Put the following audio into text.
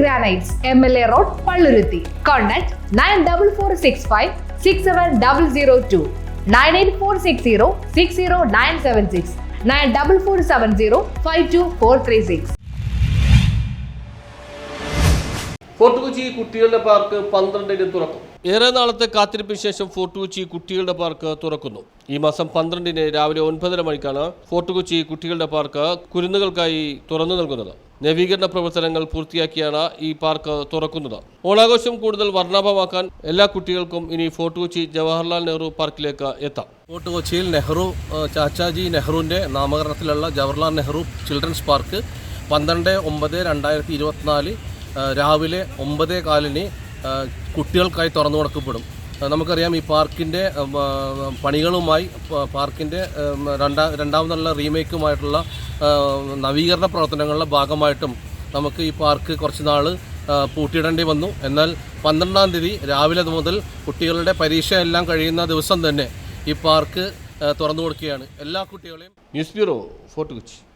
Granites M L A road Palluruthy contact nine double four six five six seven double zero two nine eight four six zero six zero nine seven six nine double four seven zero five two four three six Fort Kochi കുട്ടികളുടെ park പന്ത്രണ്ടിന് തുറക്കും. ഏറെ നാളത്തെ കാത്തിരിപ്പിന് ശേഷം fort Kochi കുട്ടികളുടെ park തുറക്കുന്നു. ഈ മാസം പന്ത്രണ്ടിന് രാവിലെ ഒൻപതര മണിക്കാണ് ഫോർട്ട് കൊച്ചി കുട്ടികളുടെ പാർക്ക് കുരുന്നുകൾക്കായി തുറന്നു നൽകുന്നത്. നവീകരണ പ്രവർത്തനങ്ങൾ പൂർത്തിയാക്കിയാണ് ഈ പാർക്ക് തുറക്കുന്നത്. ഓണാഘോഷം കൂടുതൽ വർണാഭമാക്കാൻ എല്ലാ കുട്ടികൾക്കും ഇനി ഫോർട്ട് കൊച്ചി ജവഹർലാൽ നെഹ്റു പാർക്കിലേക്ക് എത്താം. ഫോർട്ട് കൊച്ചിയിൽ നെഹ്റു ചാച്ചാജി നെഹ്റുവിന്റെ നാമകരണത്തിലുള്ള ജവഹർലാൽ നെഹ്റു ചിൽഡ്രൻസ് പാർക്ക് പന്ത്രണ്ട് ഒമ്പത് രണ്ടായിരത്തി ഇരുപത്തിനാല് രാവിലെ ഒമ്പതേ കാലിന് കുട്ടികൾക്കായി തുറന്നു കൊടുക്കപ്പെടും. നമുക്കറിയാം ഈ പാർക്കിന്റെ പണികളുമായി പാർക്കിന്റെ രണ്ടാ രണ്ടാമതുള്ള റീമേക്കുമായിട്ടുള്ള നവീകരണ പ്രവർത്തനങ്ങളുടെ ഭാഗമായിട്ടും നമുക്ക് ഈ പാർക്ക് കുറച്ച് നാൾ പൂട്ടിയിടേണ്ടി വന്നു. എന്നാൽ പന്ത്രണ്ടാം തീയതി രാവിലെ മുതൽ കുട്ടികളുടെ പരീക്ഷ എല്ലാം കഴിയുന്ന ദിവസം തന്നെ ഈ പാർക്ക് തുറന്നു കൊടുക്കുകയാണ്. എല്ലാ കുട്ടികളെയും ന്യൂസ് ബ്യൂറോ ഫോർട്ട് കൊച്ചി.